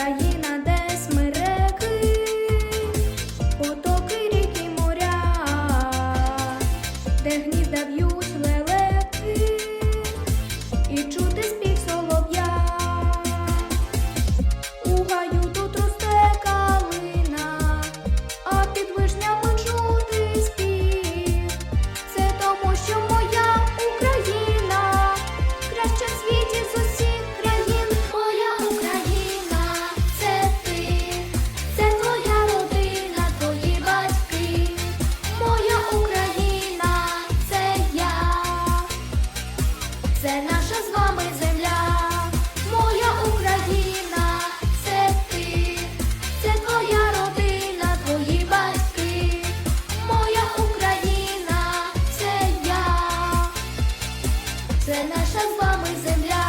Україна. з вами земля.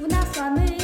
В нас вами.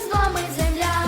з вами земля.